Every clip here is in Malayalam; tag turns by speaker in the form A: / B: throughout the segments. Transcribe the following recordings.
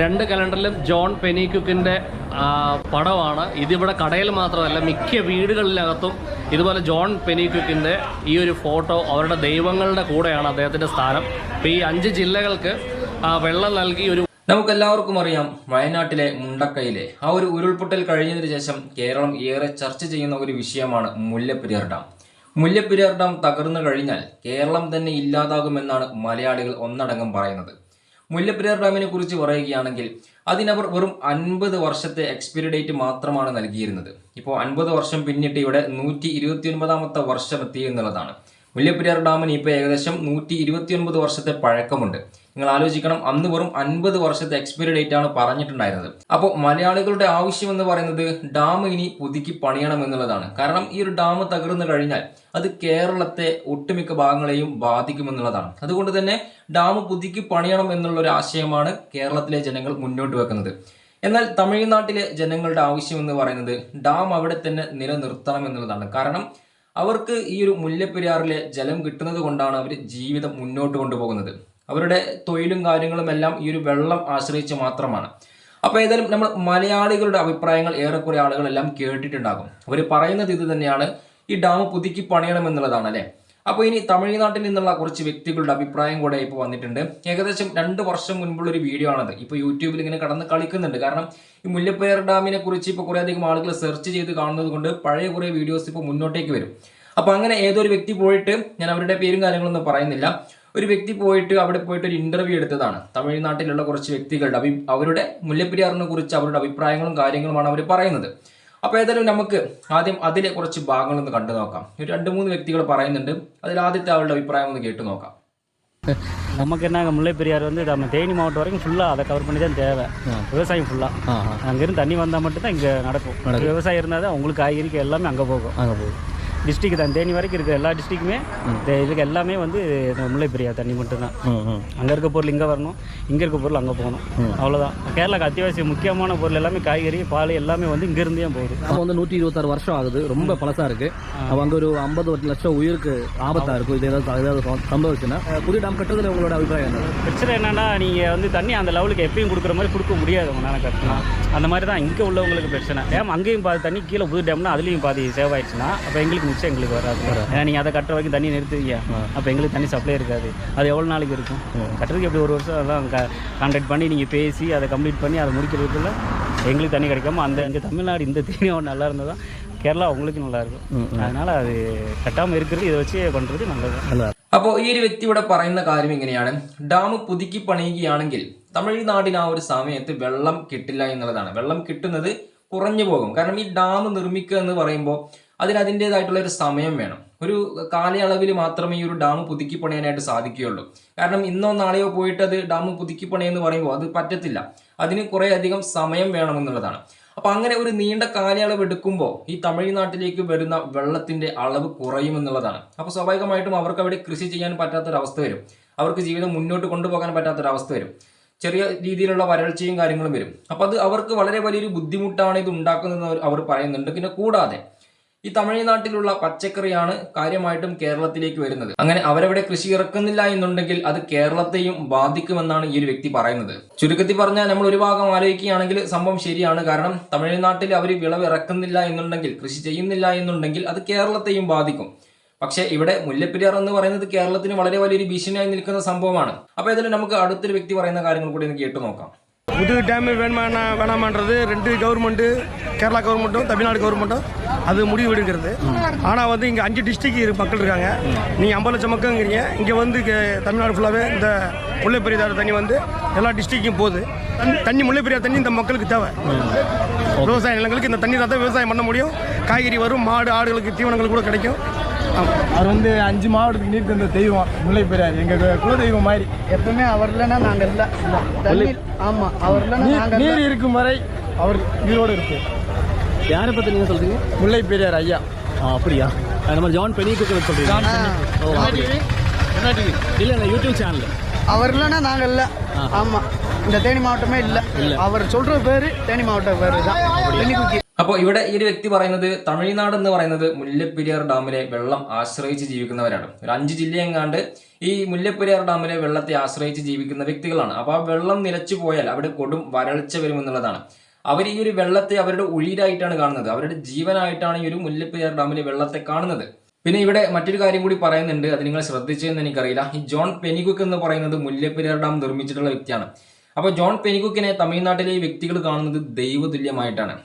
A: രണ്ട് കലണ്ടറിലും ജോൺ പെനിക്കുക്കിന്റെ പടമാണ്. ഇതിവിടെ കടയിൽ മാത്രമല്ല മിക്ക വീടുകളിലകത്തും ഇതുപോലെ ജോൺ പെനിക്കുക്കിന്റെ ഈ ഒരു ഫോട്ടോ അവരുടെ ദൈവങ്ങളുടെ കൂടെയാണ് അദ്ദേഹത്തിന്റെ സ്ഥാനം. അപ്പോൾ ഈ അഞ്ച് ജില്ലകൾക്ക് വെള്ളം നൽകി ഒരു
B: നമുക്കെല്ലാവർക്കും അറിയാം വയനാട്ടിലെ മുണ്ടക്കയിലെ. ആ ഒരു ഉരുൾപൊട്ടൽ കഴിഞ്ഞതിന് ശേഷം കേരളം ഏറെ ചർച്ച ചെയ്യുന്ന ഒരു വിഷയമാണ് മുല്ലപ്പെരിയാർ ഡാം. മുല്ലപ്പെരിയാർ ഡാം തകർന്നു കഴിഞ്ഞാൽ കേരളം തന്നെ ഇല്ലാതാകുമെന്നാണ് മലയാളികൾ ഒന്നടങ്കം പറയുന്നത്. മുല്ലപ്പെരിയാർ ഡാമിനെ കുറിച്ച് പറയുകയാണെങ്കിൽ അതിനവർ വെറും അൻപത് വർഷത്തെ എക്സ്പയറി ഡേറ്റ് മാത്രമാണ് നൽകിയിരുന്നത്. ഇപ്പോൾ അൻപത് വർഷം പിന്നിട്ട് ഇവിടെ നൂറ്റി ഇരുപത്തി ഒൻപതാമത്തെ വർഷം എത്തി എന്നുള്ളതാണ്. മുല്ലപ്പെരിയാർ ഡാമിന് ഇപ്പോൾ ഏകദേശം നൂറ്റി ഇരുപത്തിയൊൻപത് വർഷത്തെ പഴക്കമുണ്ട്. നിങ്ങൾ ആലോചിക്കണം അന്ന് വെറും അൻപത് വർഷത്തെ എക്സ്പയറി ഡേറ്റ് ആണ് പറഞ്ഞിട്ടുണ്ടായിരുന്നത്. അപ്പോൾ മലയാളികളുടെ ആവശ്യം എന്ന് പറയുന്നത് ഡാം ഇനി പുതുക്കി പണിയണം എന്നുള്ളതാണ്. കാരണം ഈ ഒരു ഡാം തകർന്നു കഴിഞ്ഞാൽ അത് കേരളത്തെ ഒട്ടുമിക്ക ഭാഗങ്ങളെയും ബാധിക്കുമെന്നുള്ളതാണ് അതുകൊണ്ട് തന്നെ ഡാം പുതുക്കി പണിയണം എന്നുള്ള ഒരു ആശയമാണ് കേരളത്തിലെ ജനങ്ങൾ മുന്നോട്ട് വെക്കുന്നത്. എന്നാൽ തമിഴ്നാട്ടിലെ ജനങ്ങളുടെ ആവശ്യം എന്ന് പറയുന്നത് ഡാം അവിടെ തന്നെ നിലനിർത്തണം എന്നുള്ളതാണ്. കാരണം അവർക്ക് ഈ ഒരു മുല്ലപ്പെരിയാറിലെ ജലം കിട്ടുന്നത് കൊണ്ടാണ് അവർ ജീവിതം മുന്നോട്ട് കൊണ്ടുപോകുന്നത്. അവരുടെ തൊഴിലും കാര്യങ്ങളും എല്ലാം ഈ ഒരു വെള്ളം ആശ്രയിച്ച് മാത്രമാണ്. അപ്പോൾ ഏതായാലും നമ്മൾ മലയാളികളുടെ അഭിപ്രായങ്ങൾ ഏറെക്കുറെ ആളുകളെല്ലാം കേട്ടിട്ടുണ്ടാകും. അവർ പറയുന്നത് ഇത് തന്നെയാണ് ഈ ഡാം പുതുക്കി പണിയണം എന്നുള്ളതാണ് അല്ലേ? അപ്പോൾ ഇനി തമിഴ്നാട്ടിൽ നിന്നുള്ള കുറച്ച് വ്യക്തികളുടെ അഭിപ്രായം കൂടെ ഇപ്പോൾ വന്നിട്ടുണ്ട്. ഏകദേശം രണ്ട് വർഷം മുൻപുള്ള ഒരു വീഡിയോ ആണത്. ഇപ്പോൾ യൂട്യൂബിൽ ഇങ്ങനെ കടന്ന് കളിക്കുന്നുണ്ട്. കാരണം ഈ മുല്ലപ്പെരിയാർ ഡാമിനെ കുറിച്ച് ഇപ്പോൾ കുറേയധികം ആളുകൾ സെർച്ച് ചെയ്ത് കാണുന്നത് കൊണ്ട് പഴയ കുറേ വീഡിയോസ് ഇപ്പോൾ മുന്നോട്ടേക്ക് വരും. അപ്പോൾ അങ്ങനെ ഏതൊരു വ്യക്തി പോയിട്ട് ഞാൻ അവരുടെ പേരും കാര്യങ്ങളൊന്നും പറയുന്നില്ല. ഒരു വ്യക്തി പോയിട്ട് അവിടെ പോയിട്ട് ഒരു ഇന്റർവ്യൂ എടുത്തതാണ് തമിഴ്നാട്ടിലുള്ള കുറച്ച് വ്യക്തികളുടെ അഭി അവരുടെ മുല്ലപ്പെരിയാറിനെ കുറിച്ച് അവരുടെ അഭിപ്രായങ്ങളും കാര്യങ്ങളുമാണ് അവർ പറയുന്നത് അപ്പോൾ ഏതായാലും നമുക്ക് ആദ്യം അതിലെ കുറച്ച് ഭാഗങ്ങളൊന്ന് കണ്ടു നോക്കാം ഒരു രണ്ട് മൂന്ന് വ്യക്തികൾ പറയുന്നുണ്ട് അതിൽ ആദ്യത്തെ അവരുടെ അഭിപ്രായം ഒന്ന് கேட்டு നോക്കാം
C: நமக்கு என்ன முல்லை பெரியார் வந்து நம்ம தேனி மாவட்டம் வரைக்கும் ஃபுல்லாக அதை கவர் பண்ணி தான் தேவை விவசாயம் ஃபுல்லாக அங்கேருந்து தண்ணி வந்தால் மட்டும்தான் இங்கே நடக்கும் விவசாயம் இருந்தால் தான் உங்களுக்கு காய்கறிக்கு எல்லாமே அங்கே போகும்
A: அங்கே போகும்
C: டிஸ்ட்ரிக்ட் தான். தேனி வரைக்கும் இருக்க எல்லா டிஸ்ட்ரிக்குமே இதுக்கு எல்லாமே வந்து முல்லை பெரியார் தண்ணி மட்டும்தான். அங்கே இருக்க பொருள் இங்கே வரணும் இங்கே இருக்க பொருள் அங்கே போகணும். அவ்வளோதான் கேரளாக்கு அத்தியாவசிய முக்கியமான பொருள் எல்லாமே காய்கறி பால் எல்லாமே வந்து இங்கேருந்தே போகுது.
A: அப்போ வந்து நூற்றி இருபத்தாறு வருஷம் ஆகுது. ரொம்ப பழசா இருக்கு. அப்போ அங்கே ஒரு ஐம்பது லட்சம் உயிருக்கு ஆபத்தா இருக்கும். இது ஏதாவது ஏதாவது சம்பவிச்சுன்னா. புதிய டேம் கட்டுறதுல உங்களோட அபிப்பிராயம் என்ன?
C: பிரச்சனை என்னன்னா நீங்கள் வந்து தண்ணி அந்த லெவலுக்கு எப்பயும் கொடுக்குற மாதிரி கொடுக்க முடியாது உங்களால் கட்டணும் அந்த மாதிரி தான் இங்கே உள்ளவங்களுக்கு பிரச்சனை. டேம் அங்கேயும் பாதி தண்ணி கீழே புது டேம்னா அதுலேயும் பாதி சேவ் ஆயிடுச்சுன்னா அப்போ எங்களுக்கு மிச்சம் எங்களுக்கு வராது ஏன்னா நீங்கள் அதை கட்டுற வரைக்கும் தண்ணி நிறுத்துவீங்க அப்போ எங்களுக்கு தண்ணி சப்ளை இருக்காது அது எவ்வளோ நாளைக்கு இருக்கும் கட்டுறதுக்கு எப்படி ஒரு வருஷம் அதெல்லாம் கான்டாக்ட் பண்ணி நீங்கள் பேசி அதை கம்ப்ளீட் பண்ணி அதை முடிக்கிறதுக்குள்ள எங்களுக்கு தண்ணி கிடைக்காம அந்த இங்கே தமிழ்நாடு இந்த தேனி நல்லா இருந்தால் தான் கேரளா உங்களுக்கு நல்லா இருக்கும் அதனால் அது கட்டாமல் இருக்கிறது இதை வச்சு பண்ணுறது நல்லது
A: நல்லா
B: അപ്പോൾ ഈ ഒരു വ്യക്തി ഇവിടെ പറയുന്ന കാര്യം ഇങ്ങനെയാണ് ഡാം പുതുക്കി പണിയുകയാണെങ്കിൽ തമിഴ്നാടിന് ആ ഒരു സമയത്ത് വെള്ളം കിട്ടില്ല എന്നുള്ളതാണ് വെള്ളം കിട്ടുന്നത് കുറഞ്ഞു പോകും കാരണം ഈ ഡാം നിർമ്മിക്കുക എന്ന് പറയുമ്പോൾ അതിന് അതിന്റെതായിട്ടുള്ള ഒരു സമയം വേണം. ഒരു കാലയളവിൽ മാത്രമേ ഈ ഒരു ഡാം പുതുക്കി പണിയാനായിട്ട് സാധിക്കുകയുള്ളൂ. കാരണം ഇന്നോ നാളെയോ പോയിട്ട് അത് ഡാം പുതുക്കി പണിയെന്ന് പറയുമ്പോൾ അത് പറ്റത്തില്ല. അതിന് കുറേ അധികം സമയം വേണമെന്നുള്ളതാണ്. അപ്പൊ അങ്ങനെ ഒരു നീണ്ട കാലയളവ് എടുക്കുമ്പോൾ ഈ തമിഴ്നാട്ടിലേക്ക് വരുന്ന വെള്ളത്തിന്റെ അളവ് കുറയുമെന്നുള്ളതാണ്. അപ്പോൾ സ്വാഭാവികമായിട്ടും അവർക്ക് അവിടെ കൃഷി ചെയ്യാൻ പറ്റാത്തൊരവസ്ഥ വരും. അവർക്ക് ജീവിതം മുന്നോട്ട് കൊണ്ടുപോകാൻ പറ്റാത്തൊരവസ്ഥ വരും. ചെറിയ രീതിയിലുള്ള വരൾച്ചയും കാര്യങ്ങളും വരും. അപ്പൊ അത് അവർക്ക് വളരെ വലിയൊരു ബുദ്ധിമുട്ടാണ് ഇത് ഉണ്ടാക്കുന്നതെന്ന് അവർ പറയുന്നുണ്ട്. പിന്നെ കൂടാതെ ഈ തമിഴ്നാട്ടിലുള്ള പച്ചക്കറിയാണ് കാര്യമായിട്ടും കേരളത്തിലേക്ക് വരുന്നത്. അങ്ങനെ അവരവിടെ കൃഷി ഇറക്കുന്നില്ല എന്നുണ്ടെങ്കിൽ അത് കേരളത്തെയും ബാധിക്കുമെന്നാണ് ഈ ഒരു വ്യക്തി പറയുന്നത്. ചുരുക്കത്തിൽ പറഞ്ഞാൽ നമ്മൾ ഒരു ഭാഗം ആലോചിക്കുകയാണെങ്കിൽ സംഭവം ശരിയാണ്. കാരണം തമിഴ്നാട്ടിൽ അവർ വിളവ് ഇറക്കുന്നില്ല എന്നുണ്ടെങ്കിൽ കൃഷി ചെയ്യുന്നില്ല എന്നുണ്ടെങ്കിൽ അത് കേരളത്തെയും ബാധിക്കും. പക്ഷേ ഇവിടെ മുല്ലപ്പെരിയാർ എന്ന് പറയുന്നത് കേരളത്തിന് വളരെ വലിയൊരു ഭീഷണിയായി നിൽക്കുന്ന സംഭവമാണ്. അപ്പൊ ഇതിൽ നമുക്ക് അടുത്തൊരു വ്യക്തി പറയുന്ന കാര്യങ്ങൾ കൂടി ഒന്ന് കേട്ടു നോക്കാം.
D: புது டேம் வேணுமானா வேணாமான்றது ரெண்டு கவர்மெண்ட்டு கேரளா கவர்மெண்ட்டும் தமிழ்நாடு கவர்மெண்ட்டும் அது முடிவு எடுக்கிறது. ஆனால் வந்து இங்கே அஞ்சு டிஸ்ட்ரிக்ட் மக்கள் இருக்காங்க. நீங்கள் ஐம்பது லட்சம் மக்கள்ங்கிறீங்க. இங்கே வந்து தமிழ்நாடு ஃபுல்லாகவே இந்த முல்லைப்பெரியாறு தண்ணி வந்து எல்லா டிஸ்ட்ரிக்கும் போகுது. தண்ணி- முல்லைப்பெரியாறு தண்ணி இந்த மக்களுக்கு தேவை. விவசாய நிலங்களுக்கு இந்த தண்ணி தான் விவசாயம் பண்ண முடியும். காய்கறி வரும் மாடு ஆடுகளுக்கு தீவனங்கள் கூட கிடைக்கும்.
E: அவர் வந்து அஞ்சு மாவட்டத்துக்கு நீர் தந்த தெய்வம் முல்லை பெரியார். எங்க குல தெய்வம் மாதிரி.
F: எப்பவுமே அவர் இல்லைன்னா நாங்கள் இல்லை. தண்ணி ஆமாம் அவர் இல்லைன்னா
E: நீர்
F: நாங்கள்
E: நீர் இருக்கும் வரை அவர் உயிரோடு இருக்கு.
A: யாரை பற்றி நீங்கள் சொல்றீங்க?
E: முல்லை பெரியார் ஐயா.
A: ஆ அப்படியா? அது நம்ம ஜான் பெனிக்குக்கு சொல்றீங்க ஓ அப்படி இல்லை இல்லை யூடியூப் சேனல்
F: அவர் இல்லைன்னா நாங்கள் இல்லை. ஆமாம் இந்த தேனி மாவட்டமே இல்லை. அவர் சொல்கிற பேர் தேனி மாவட்டம் பேர் தான்.
B: അപ്പോൾ ഇവിടെ ഈ ഒരു വ്യക്തി പറയുന്നത് തമിഴ്നാട് എന്ന് പറയുന്നത് മുല്ലപ്പെരിയാർ ഡാമിലെ വെള്ളം ആശ്രയിച്ച് ജീവിക്കുന്നവരാണ്. ഒരു അഞ്ച് ജില്ലയെങ്ങാണ്ട് ഈ മുല്ലപ്പെരിയാർ ഡാമിലെ വെള്ളത്തെ ആശ്രയിച്ച് ജീവിക്കുന്ന വ്യക്തികളാണ്. അപ്പോൾ ആ വെള്ളം നിലച്ചു പോയാൽ അവിടെ കൊടും വരൾച്ച വരുമെന്നുള്ളതാണ് അവർ ഈ ഒരു വെള്ളത്തെ അവരുടെ ഉഴിയിലായിട്ടാണ് കാണുന്നത്. അവരുടെ ജീവനായിട്ടാണ് ഈ ഒരു മുല്ലപ്പെരിയാർ ഡാമിലെ വെള്ളത്തെ കാണുന്നത്. പിന്നെ ഇവിടെ മറ്റൊരു കാര്യം കൂടി പറയുന്നുണ്ട്. അത് നിങ്ങൾ ശ്രദ്ധിച്ചതെന്ന് എനിക്കറിയില്ല. ഈ ജോൺ പെനികുക്ക് എന്ന് പറയുന്നത് മുല്ലപ്പെരിയാർ ഡാം നിർമ്മിച്ചിട്ടുള്ള വ്യക്തിയാണ്. അപ്പോൾ ജോൺ പെനികുക്കിനെ തമിഴ്നാട്ടിലെ ഈ വ്യക്തികൾ കാണുന്നത് ദൈവതുല്യമായിട്ടാണ്.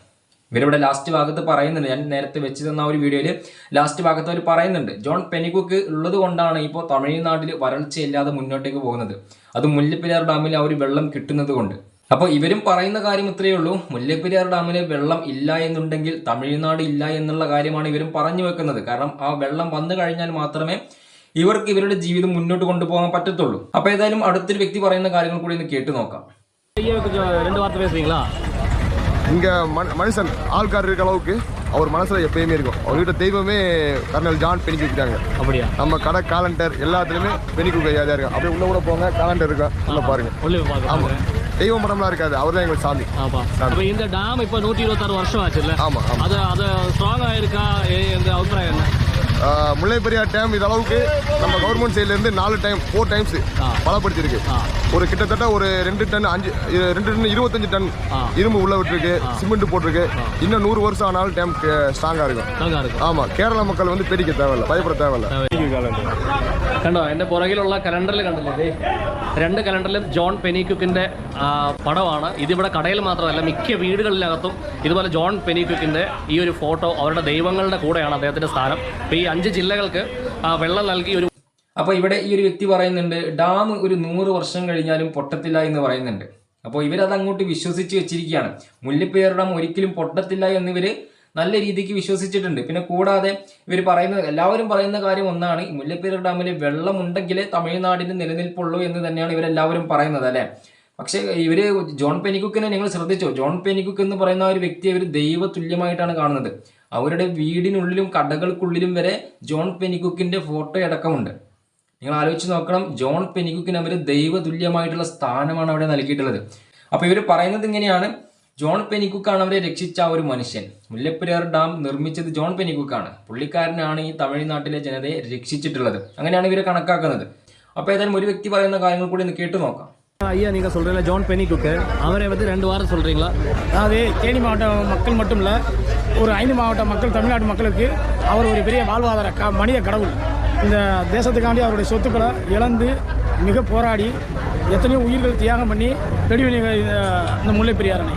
B: ഇവരിവിടെ ലാസ്റ്റ് ഭാഗത്ത് പറയുന്നുണ്ട് ഞാൻ നേരത്തെ വെച്ച് തന്ന ആ ഒരു വീഡിയോയിൽ ലാസ്റ്റ് ഭാഗത്ത് അവർ പറയുന്നുണ്ട് ജോൺ പെനികുക്ക് ഉള്ളത് കൊണ്ടാണ് ഇപ്പോൾ തമിഴ്നാട്ടിൽ വരൾച്ചയില്ലാതെ മുന്നോട്ടേക്ക് പോകുന്നത് അത് മുല്ലപ്പെരിയാർ ഡാമിൽ ആ ഒരു വെള്ളം കിട്ടുന്നത് കൊണ്ട് അപ്പോൾ ഇവരും പറയുന്ന കാര്യം ഇത്രയേ ഉള്ളൂ മുല്ലപ്പെരിയാർ ഡാമിലെ വെള്ളം ഇല്ല എന്നുണ്ടെങ്കിൽ തമിഴ്നാട് ഇല്ല എന്നുള്ള കാര്യമാണ് ഇവരും പറഞ്ഞു വെക്കുന്നത് കാരണം ആ വെള്ളം വന്നു കഴിഞ്ഞാൽ മാത്രമേ ഇവർക്ക് ഇവരുടെ ജീവിതം മുന്നോട്ട് കൊണ്ടുപോകാൻ പറ്റത്തുള്ളൂ അപ്പോൾ ഏതായാലും അടുത്തൊരു വ്യക്തി പറയുന്ന കാര്യങ്ങൾ കൂടി ഒന്ന് കേട്ടു നോക്കാം
A: ஐயா கொஞ்சம் ரெண்டு வார்த்தை பேசுறீங்களா
E: இங்க மனு- மனுஷன் ஆள்கார் இருக்க அளவுக்கு அவர் மனசுல எப்பயுமே இருக்கும். அவர்கிட்ட தெய்வமே கர்னல் ஜான் பெனிக்கு வச்சுட்டாங்க.
A: அப்படியா?
E: நம்ம கடை காலண்டர் எல்லாத்துலயுமே பெனிக்கு கையா தான் இருக்கும். அப்படியே உள்ள கூட போங்க காலண்டர் இருக்கும் உள்ள பாருங்க.
A: உள்ளே போய்
E: ஆமா.
A: பார்க்கலாம்
E: தெய்வ மரம்லாம் இருக்காது. அவர் தான் எங்களுக்கு சாமி.
A: ஆமா. அப்ப இந்த டேம் இப்ப நூத்தி இருபத்தாறு வருஷம் ஆச்சுல்ல?
E: ஆமா ஆமா.
A: அது அது ஸ்ட்ராங் ஆயிருக்கா எ- எங்க அபிப்பிராயம் என்ன?
E: முல்லை பெரியார் டேம் இது அளவுக்கு நம்ம கவர்மெண்ட் சைடுல இருந்து நாலு டைம் ஃபோர் டைம்ஸ்
A: ஆ.
E: பலப்படுத்திருக்கு
A: ஆ.
E: ஒரு கிட்டத்தட்ட ஒரு ரெண்டு டன் அஞ்சு இ- ரெண்டு டன் இருபத்தஞ்சு டன்
A: ஆ.
E: இரும்பு உள்ள விட்டுருக்கு சிமெண்ட் போட்டிருக்கு இன்னும் நூறு வருஷம் ஆனாலும் டேம் ஸ்ட்ராங்கா இருக்கும்
A: ஸ்ட்ராங்கா இருக்கும்
E: ஆமா கேரள மக்கள் வந்து பேடிக்க தேவையில்ல பயப்பட தேவையில்ல
A: കണ്ടോ എൻ്റെ പുറകിലുള്ള കലണ്ടറിൽ കണ്ടില്ലേ ദേ, രണ്ട് കലണ്ടറിലും ജോൺ പെനിക്കുക്കിൻ്റെ പടമാണ് ഇതിവിടെ കടയിൽ മാത്രമല്ല മിക്ക വീടുകളിനകത്തും ഇതുപോലെ ജോൺ പെനിക്കുക്കിൻ്റെ ഈ ഒരു ഫോട്ടോ അവരുടെ ദൈവങ്ങളുടെ കൂടെയാണ് അദ്ദേഹത്തിൻ്റെ സ്ഥാനം അപ്പോൾ ഈ അഞ്ച് ജില്ലകൾക്ക് വെള്ളം നൽകി ഒരു
B: അപ്പോൾ ഇവിടെ ഈ ഒരു വ്യക്തി പറയുന്നുണ്ട് ഡാം ഒരു നൂറ് വർഷം കഴിഞ്ഞാലും പൊട്ടത്തില്ല എന്ന് പറയുന്നുണ്ട്. അപ്പോൾ ഇവരത് അങ്ങോട്ട് വിശ്വസിച്ച് വെച്ചിരിക്കുകയാണ്. മുല്ലപ്പെരിയാർ ഡാം ഒരിക്കലും പൊട്ടത്തില്ല എന്നിവർ നല്ല രീതിക്ക് വിശ്വസിച്ചിട്ടുണ്ട്. പിന്നെ കൂടാതെ ഇവർ പറയുന്ന എല്ലാവരും പറയുന്ന കാര്യം ഒന്നാണ് ഈ മുല്ലപ്പെരിയാർ ഡാമിൽ വെള്ളമുണ്ടെങ്കിലേ തമിഴ്നാടിന് നിലനിൽപ്പുള്ളൂ എന്ന് തന്നെയാണ് ഇവരെല്ലാവരും പറയുന്നത് അല്ലേ? പക്ഷേ ഇവർ ജോൺ പെനിക്കുക്കിനെ നിങ്ങൾ ശ്രദ്ധിച്ചോ? ജോൺ പെനിക്കുക്ക് എന്ന് പറയുന്ന ഒരു വ്യക്തിയെ ഒരു ദൈവതുല്യമായിട്ടാണ് കാണുന്നത്. അവരുടെ വീടിനുള്ളിലും കടകൾക്കുള്ളിലും വരെ ജോൺ പെനിക്കുക്കിന്റെ ഫോട്ടോ അടക്കമുണ്ട്. നിങ്ങൾ ആലോചിച്ച് നോക്കണം ജോൺ പെനിക്കുക്കിന് അവർ ദൈവതുല്യമായിട്ടുള്ള സ്ഥാനമാണ് അവിടെ നൽകിയിട്ടുള്ളത്. അപ്പോൾ ഇവർ പറയുന്നത് ഇങ്ങനെയാണ് ജോൺ പെനിക്കുക്കാണ് അവരെ രക്ഷിച്ച ഒരു മനുഷ്യൻ. മുല്ലപ്പെരിയാർ ഡാം നിർമ്മിച്ചത് ജോൺ പെനിക്കുക്കാണ് പുള്ളിക്കാരനാണ് ഈ തമിഴ്നാട്ടിലെ ജനതയെ രക്ഷിച്ചിട്ടുള്ളത്. അങ്ങനെയാണ് ഇവരെ കണക്കാക്കുന്നത്. അപ്പോൾ ഏതായാലും ഒരു വ്യക്തി പറയുന്ന കാര്യങ്ങൾ കൂടി ഒന്ന് കേട്ടു നോക്കാം.
A: ஐயா நீங்கள் சொல்கிறீங்களா ஜான் குக்கர் அவரை வந்து ரெண்டு வாரம் சொல்கிறீங்களா
G: அதாவது தேனி மாவட்ட மக்கள் மட்டும் இல்லை ஒரு ஐந்து மாவட்ட மக்கள் தமிழ்நாட்டு மக்களுக்கு அவர் ஒரு பெரிய வாழ்வாதார க மனித கடவுள். இந்த தேசத்துக்காண்டி அவருடைய சொத்துக்களை இழந்து மிக போராடி எத்தனையோ உயிர்கள் தியாகம் பண்ணி பெரிய இந்த முல்லை பெரியாரனை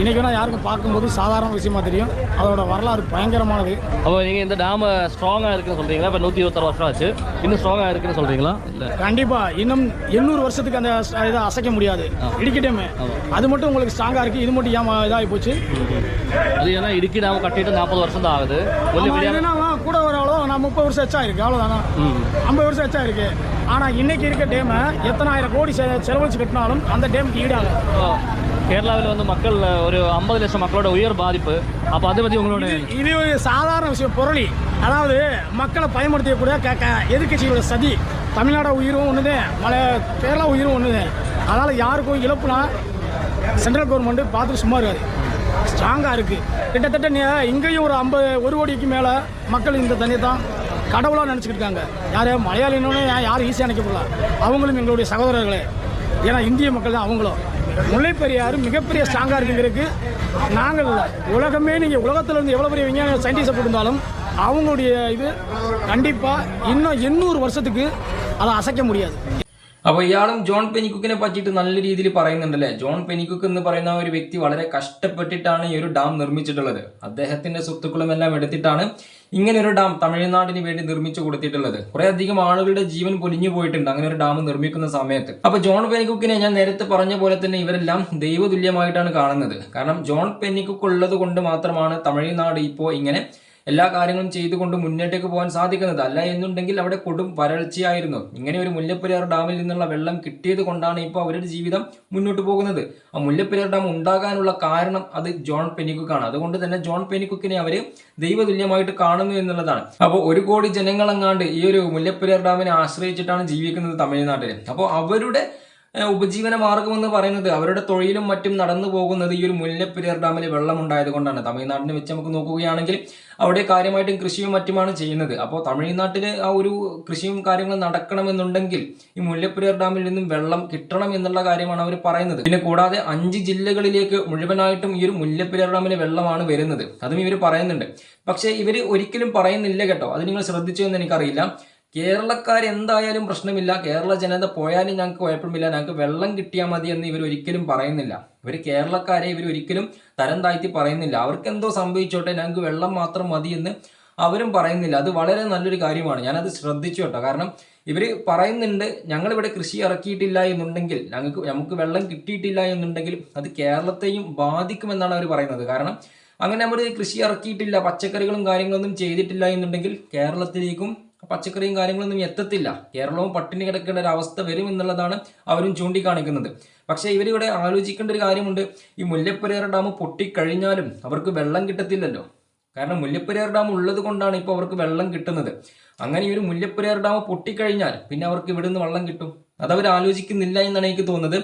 G: இன்றைக்கி வேணால் யாருக்கும் பார்க்கும்போது சாதாரண விஷயமா தெரியும். அதோட வரலாறு பயங்கரமானது.
A: அப்போ நீங்கள் இந்த டேம் ஸ்ட்ராங்காக இருக்குன்னு சொல்கிறீங்களா இப்போ நூற்றி இருபத்தாறு வருஷம் ஆச்சு. இன்னும் ஸ்ட்ராங்காக இருக்குன்னு சொல்கிறீங்களா இல்லை.
G: கண்டிப்பாக இன்னும் எண்ணூறு வருஷத்துக்கு அந்த இதை அசைக்க முடியாது. இடிக்கட்டுமே. அது மட்டும் உங்களுக்கு ஸ்ட்ராங்காக இருக்குது இது மட்டும் ஏன் இதாகி போச்சு?
A: அது ஏன்னா இடுக்கி டேம் கட்டிட்டு நாற்பது வருஷம் தான் ஆகுது.
G: கூட ஒரு அவ்வளோ நான் முப்பது வருஷம் எச்சா இருக்கு. அவ்வளோதானா ஐம்பது வருஷம் எச்சா இருக்கு. ஆனால் இன்னைக்கு இருக்க டேமை எத்தனாயிரம் கோடி செலவழிச்சு கட்டினாலும் அந்த டேமுக்கு ஈடாகும்
A: கேரளாவில் வந்து மக்கள் ஒரு ஐம்பது லட்சம் மக்களோட உயர் பாதிப்பு. அப்போ அதை பற்றி உங்களோட
G: இது ஒரு சாதாரண விஷயம் புரளி. அதாவது மக்களை பயன்படுத்தக்கூடிய எதிர்கட்சிகளோட சதி. தமிழ்நாடு உயிரும் ஒன்றுதே மலை கேரளா உயிரும் ஒன்றுதே அதனால் யாருக்கும் இழப்புனா சென்ட்ரல் கவர்மெண்ட்டு பார்த்து சும்மா இருக்காது. ஸ்ட்ராங்காக இருக்குது கிட்டத்தட்ட இங்கேயும் ஒரு ஐம்பது ஒரு கோடிக்கு மேலே மக்கள் இந்த தண்ணியை தான் கடவுளாக நினச்சிக்கிட்டு இருக்காங்க. யார்? மலையாளின்னு யாரும் ஈஸியாக நினைக்கப்படல அவங்களும் எங்களுடைய சகோதரர்களே. ஏன்னா இந்திய மக்கள் தான் அவங்களும். முல்லை பெரியாறு மிகப்பெரிய ஸ்ட்ராங்காக இருக்குங்கிறதுக்கு நாங்கள் இல்லை. உலகமே நீங்கள் உலகத்தில் இருந்து எவ்வளோ பெரிய விஞ்ஞான சயின்டிஸ்டை போட்டிருந்தாலும் அவங்களுடைய இது கண்டிப்பாக இன்னும் எண்ணூறு வருஷத்துக்கு அதை அசைக்க முடியாது.
B: അപ്പോൾ ഇയാളും ജോൺ പെനിക്കുക്കിനെ പറ്റിയിട്ട് നല്ല രീതിയിൽ പറയുന്നുണ്ടല്ലേ? ജോൺ പെനിക്കുക്ക് എന്ന് പറയുന്ന ഒരു വ്യക്തി വളരെ കഷ്ടപ്പെട്ടിട്ടാണ് ഈ ഒരു ഡാം നിർമ്മിച്ചിട്ടുള്ളത്. അദ്ദേഹത്തിന്റെ സ്വത്തുക്കളും എല്ലാം എടുത്തിട്ടാണ് ഇങ്ങനെ ഒരു ഡാം തമിഴ്നാടിന് വേണ്ടി നിർമ്മിച്ചു കൊടുത്തിട്ടുള്ളത്. കുറെ അധികം ആളുകളുടെ ജീവൻ പൊലിഞ്ഞു പോയിട്ടുണ്ട് അങ്ങനെ ഒരു ഡാം നിർമ്മിക്കുന്ന സമയത്ത്. അപ്പൊ ജോൺ പെനിക്കുക്കിനെ ഞാൻ നേരത്തെ പറഞ്ഞ പോലെ തന്നെ ഇവരെല്ലാം ദൈവതുല്യമായിട്ടാണ് കാണുന്നത്. കാരണം ജോൺ പെനിക്കുക്ക് ഉള്ളത് കൊണ്ട് മാത്രമാണ് തമിഴ്നാട് ഇപ്പോൾ ഇങ്ങനെ എല്ലാ കാര്യങ്ങളും ചെയ്തുകൊണ്ട് മുന്നോട്ടേക്ക് പോകാൻ സാധിക്കുന്നത് അല്ല എന്നുണ്ടെങ്കിൽ അവിടെ കൊടും വരൾച്ചയായിരുന്നു. ഇങ്ങനെ ഒരു മുല്ലപ്പെരിയാർ ഡാമിൽ നിന്നുള്ള വെള്ളം കിട്ടിയത് കൊണ്ടാണ് ഇപ്പോൾ അവരുടെ ജീവിതം മുന്നോട്ട് പോകുന്നത്. ആ മുല്ലപ്പെരിയാർ ഡാം ഉണ്ടാകാനുള്ള കാരണം അത് ജോൺ പെനിക്കുക്കാണ് അതുകൊണ്ട് തന്നെ ജോൺ പെനിക്കുക്കിനെ അവർ ദൈവതുല്യമായിട്ട് കാണുന്നു എന്നുള്ളതാണ്. അപ്പോൾ ഒരു കോടി ജനങ്ങളെങ്ങാണ്ട് ഈ ഒരു മുല്ലപ്പെരിയാർ ഡാമിനെ ആശ്രയിച്ചിട്ടാണ് ജീവിക്കുന്നത് തമിഴ്നാട്ടിൽ അപ്പോൾ അവരുടെ ഉപജീവന മാർഗമെന്ന് പറയുന്നത് അവരുടെ തൊഴിലും മറ്റും നടന്നു പോകുന്നത് ഈ ഒരു മുല്ലപ്പെരിയാർ ഡാമിൽ വെള്ളം ഉണ്ടായത് കൊണ്ടാണ്. തമിഴ്നാടിനെ വെച്ച് നമുക്ക് നോക്കുകയാണെങ്കിൽ അവിടെ കാര്യമായിട്ടും കൃഷിയും മറ്റുമാണ് ചെയ്യുന്നത്. അപ്പോൾ തമിഴ്നാട്ടിൽ ആ ഒരു കൃഷിയും കാര്യങ്ങളും നടക്കണമെന്നുണ്ടെങ്കിൽ ഈ മുല്ലപ്പെരിയാർ ഡാമിൽ നിന്നും വെള്ളം കിട്ടണം എന്നുള്ള കാര്യമാണ് അവർ പറയുന്നത്. പിന്നെ കൂടാതെ അഞ്ച് ജില്ലകളിലേക്ക് മുഴുവനായിട്ടും ഈ ഒരു മുല്ലപ്പെരിയാർ ഡാമിലെ വെള്ളമാണ് വരുന്നത്. അതും ഇവർ പറയുന്നുണ്ട്. പക്ഷേ ഇവർ ഒരിക്കലും പറയുന്നില്ല കേട്ടോ. അത് നിങ്ങൾ ശ്രദ്ധിച്ചു എന്ന് എനിക്കറിയില്ല. കേരളക്കാർ എന്തായാലും പ്രശ്നമില്ല. കേരള ജനത പോയാലും ഞങ്ങൾക്ക് കുഴപ്പമില്ല. ഞങ്ങൾക്ക് വെള്ളം കിട്ടിയാൽ മതി എന്ന് ഇവർ ഒരിക്കലും പറയുന്നില്ല. ഇവർ കേരളക്കാരെ ഇവർ ഒരിക്കലും തരം താഴ്ത്തി പറയുന്നില്ല. അവർക്ക് എന്തോ സംഭവിച്ചോട്ടെ ഞങ്ങൾക്ക് വെള്ളം മാത്രം മതി എന്ന് അവരും പറയുന്നില്ല. അത് വളരെ നല്ലൊരു കാര്യമാണ്. ഞാനത് ശ്രദ്ധിച്ചു കേട്ടോ കാരണം ഇവർ പറയുന്നുണ്ട് ഞങ്ങളിവിടെ കൃഷി ഇറക്കിയിട്ടില്ല എന്നുണ്ടെങ്കിൽ ഞങ്ങൾക്ക് നമുക്ക് വെള്ളം കിട്ടിയിട്ടില്ല എന്നുണ്ടെങ്കിൽ അത് കേരളത്തെയും ബാധിക്കുമെന്നാണ് അവർ പറയുന്നത്. കാരണം അങ്ങനെ നമ്മൾ കൃഷി ഇറക്കിയിട്ടില്ല പച്ചക്കറികളും കാര്യങ്ങളൊന്നും ചെയ്തിട്ടില്ല എന്നുണ്ടെങ്കിൽ കേരളത്തിലേക്കും പച്ചക്കറിയും കാര്യങ്ങളൊന്നും എത്തത്തില്ല. കേരളവും പട്ടിണി കിടക്കേണ്ട ഒരു അവസ്ഥ വരും എന്നുള്ളതാണ് അവരും ചൂണ്ടിക്കാണിക്കുന്നത്. പക്ഷേ ഇവരിവിടെ ആലോചിക്കേണ്ട ഒരു കാര്യമുണ്ട്. ഈ മുല്ലപ്പെരിയാർ ഡാം പൊട്ടിക്കഴിഞ്ഞാലും അവർക്ക് വെള്ളം കിട്ടത്തില്ലല്ലോ. കാരണം മുല്ലപ്പെരിയാർ ഡാം ഉള്ളത് കൊണ്ടാണ് ഇപ്പോൾ അവർക്ക് വെള്ളം കിട്ടുന്നത്. അങ്ങനെ ഈ ഒരു മുല്ലപ്പെരിയാർ ഡാം പൊട്ടിക്കഴിഞ്ഞാൽ പിന്നെ അവർക്ക് ഇവിടെ നിന്ന് വെള്ളം കിട്ടും. അതവർ ആലോചിക്കുന്നില്ല എന്നാണ് എനിക്ക് തോന്നുന്നത്.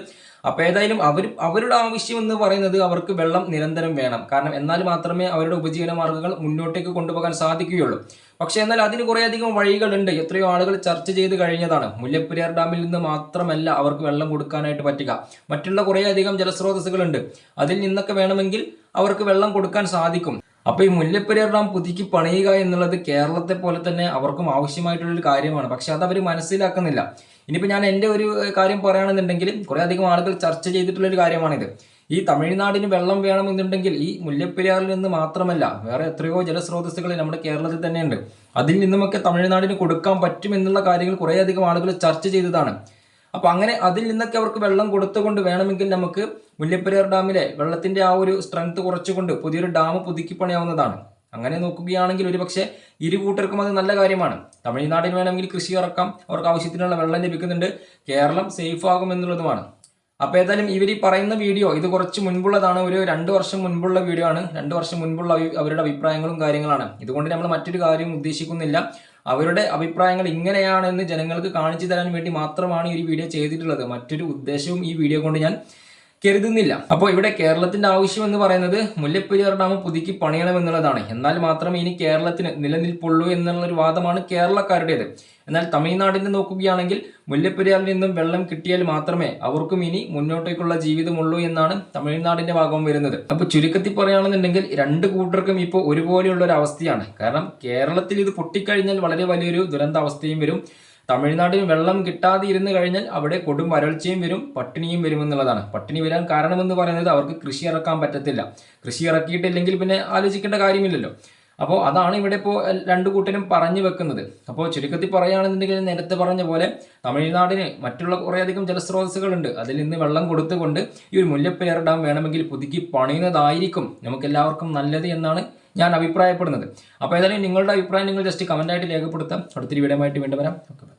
B: അപ്പോൾ ഏതായാലും അവർ അവരുടെ ആവശ്യം എന്ന് പറയുന്നത് അവർക്ക് വെള്ളം നിരന്തരം വേണം. കാരണം എന്നാൽ മാത്രമേ അവരുടെ ഉപജീവന മാർഗങ്ങൾ മുന്നോട്ടേക്ക് കൊണ്ടുപോകാൻ സാധിക്കുകയുള്ളൂ. പക്ഷേ എന്നാൽ അതിന് കുറേയധികം വഴികളുണ്ട്. എത്രയോ ആളുകൾ ചർച്ച ചെയ്ത് കഴിഞ്ഞതാണ്. മുല്ലപ്പെരിയാർ ഡാമിൽ നിന്ന് മാത്രമല്ല അവർക്ക് വെള്ളം കൊടുക്കാനായിട്ട് പറ്റുക. മറ്റുള്ള കുറേയധികം ജലസ്രോതസ്സുകളുണ്ട്. അതിൽ നിന്നൊക്കെ വേണമെങ്കിൽ അവർക്ക് വെള്ളം കൊടുക്കാൻ സാധിക്കും. അപ്പോൾ ഈ മുല്ലപ്പെരിയാർ ഡാം പുതുക്കി പണിയുക എന്നുള്ളത് കേരളത്തെ പോലെ തന്നെ അവർക്കും ആവശ്യമായിട്ടുള്ളൊരു കാര്യമാണ്. പക്ഷെ അത് അവർ മനസ്സിലാക്കുന്നില്ല. ഇനിയിപ്പോൾ ഞാൻ എന്റെ ഒരു കാര്യം പറയുകയാണെന്നുണ്ടെങ്കിൽ കുറേ അധികം ആളുകൾ ചർച്ച ചെയ്തിട്ടുള്ള ഒരു കാര്യമാണിത്. ഈ തമിഴ്നാടിന് വെള്ളം വേണമെന്നുണ്ടെങ്കിൽ ഈ മുല്ലപ്പെരിയാറിൽ നിന്ന് മാത്രമല്ല വേറെ എത്രയോ ജലസ്രോതസ്സുകൾ നമ്മുടെ കേരളത്തിൽ തന്നെയുണ്ട്. അതിൽ നിന്നുമൊക്കെ തമിഴ്നാടിന് കൊടുക്കാൻ പറ്റും എന്നുള്ള കാര്യങ്ങൾ കുറേ അധികം ആളുകൾ ചർച്ച ചെയ്തതാണ്. അപ്പോൾ അങ്ങനെ അതിൽ നിന്നൊക്കെ അവർക്ക് വെള്ളം കൊടുത്തുകൊണ്ട് വേണമെങ്കിൽ നമുക്ക് മുല്ലപ്പെരിയാർ ഡാമിലെ വെള്ളത്തിന്റെ ആ ഒരു സ്ട്രെങ്ത് കുറച്ചുകൊണ്ട് പുതിയൊരു ഡാം പുതുക്കി പണിയാവുന്നതാണ്. അങ്ങനെ നോക്കുകയാണെങ്കിൽ ഒരുപക്ഷെ ഇരു കൂട്ടർക്കും അത് നല്ല കാര്യമാണ്. തമിഴ്നാടിന് വേണമെങ്കിൽ കൃഷി ഇറക്കാം. അവർക്ക് ആവശ്യത്തിനുള്ള വെള്ളം ലഭിക്കുന്നുണ്ട്. കേരളം സേഫ് ആകും എന്നുള്ളതുമാണ്. അപ്പോൾ ഏതായാലും ഇവർ ഈ പറയുന്ന വീഡിയോ ഇത് കുറച്ച് മുൻപുള്ളതാണ്. ഒരു രണ്ട് വർഷം മുൻപുള്ള വീഡിയോ ആണ്. രണ്ട് വർഷം മുൻപുള്ള അവരുടെ അഭിപ്രായങ്ങളും കാര്യങ്ങളാണ്. ഇതുകൊണ്ട് നമ്മൾ മറ്റൊരു കാര്യം ഉദ്ദേശിക്കുന്നില്ല. അവരുടെ അഭിപ്രായങ്ങൾ ഇങ്ങനെയാണെന്ന് ജനങ്ങൾക്ക് കാണിച്ചു തരാൻ വേണ്ടി മാത്രമാണ് ഈ വീഡിയോ ചെയ്തിട്ടുള്ളത്. മറ്റൊരു ഉദ്ദേശവും ഈ വീഡിയോ കൊണ്ട് ഞാൻ കരുതുന്നില്ല. അപ്പോൾ ഇവിടെ കേരളത്തിന്റെ ആവശ്യം എന്ന് പറയുന്നത് മുല്ലപ്പെരിയാർ ഡാം പുതുക്കി പണിയണം എന്നുള്ളതാണ്. എന്നാൽ മാത്രമേ ഇനി കേരളത്തിന് നിലനിൽപ്പുള്ളൂ എന്നുള്ളൊരു വാദമാണ് കേരളക്കാരുടേത്. എന്നാൽ തമിഴ്നാടിനെ നോക്കുകയാണെങ്കിൽ മുല്ലപ്പെരിയാറിൽ നിന്നും വെള്ളം കിട്ടിയാൽ മാത്രമേ അവർക്കും ഇനി മുന്നോട്ടേക്കുള്ള ജീവിതമുള്ളൂ എന്നാണ് തമിഴ്നാടിന്റെ ഭാഗം വരുന്നത്. അപ്പൊ ചുരുക്കത്തിൽ പറയുകയാണെന്നുണ്ടെങ്കിൽ രണ്ട് കൂട്ടർക്കും ഇപ്പോൾ ഒരുപോലെയുള്ള ഒരു അവസ്ഥയാണ് കാരണം കേരളത്തിൽ ഇത് പൊട്ടിക്കഴിഞ്ഞാൽ വളരെ വലിയൊരു ദുരന്താവസ്ഥയും വരും. തമിഴ്നാട്ടിൽ വെള്ളം കിട്ടാതെ ഇരുന്ന് കഴിഞ്ഞാൽ അവിടെ കൊടും വരൾച്ചയും വരും പട്ടിണിയും വരുമെന്നുള്ളതാണ് പട്ടിണി വരാൻ കാരണമെന്ന് പറയുന്നത് അവർക്ക് കൃഷി ഇറക്കാൻ പറ്റത്തില്ല. കൃഷി ഇറക്കിയിട്ടില്ലെങ്കിൽ പിന്നെ ആലോചിക്കേണ്ട കാര്യമില്ലല്ലോ. അപ്പോൾ അതാണ് ഇവിടെ ഇപ്പോൾ രണ്ടു കൂട്ടരും പറഞ്ഞു വെക്കുന്നത്. അപ്പോൾ ചുരുക്കത്തിൽ പറയുകയാണെന്നുണ്ടെങ്കിൽ നേരത്തെ പറഞ്ഞ പോലെ തമിഴ്നാടിന് മറ്റുള്ള കുറേയധികം ജലസ്രോതസ്സുകളുണ്ട്. അതിൽ നിന്ന് വെള്ളം കൊടുത്തുകൊണ്ട് ഈ ഒരു മുല്ലപ്പെരിയാർ ഡാം വേണമെങ്കിൽ പുതുക്കി പണിയുന്നതായിരിക്കും നമുക്ക് എല്ലാവർക്കും നല്ലത് എന്നാണ് ഞാൻ അഭിപ്രായപ്പെടുന്നത്. അപ്പോൾ ഏതായാലും നിങ്ങളുടെ അഭിപ്രായം നിങ്ങൾ ജസ്റ്റ് കമന്റായിട്ട് രേഖപ്പെടുത്താം. അടുത്തൊരു വീഡിയോ ആയിട്ട് വീണ്ടും വരാം. ഓക്കെ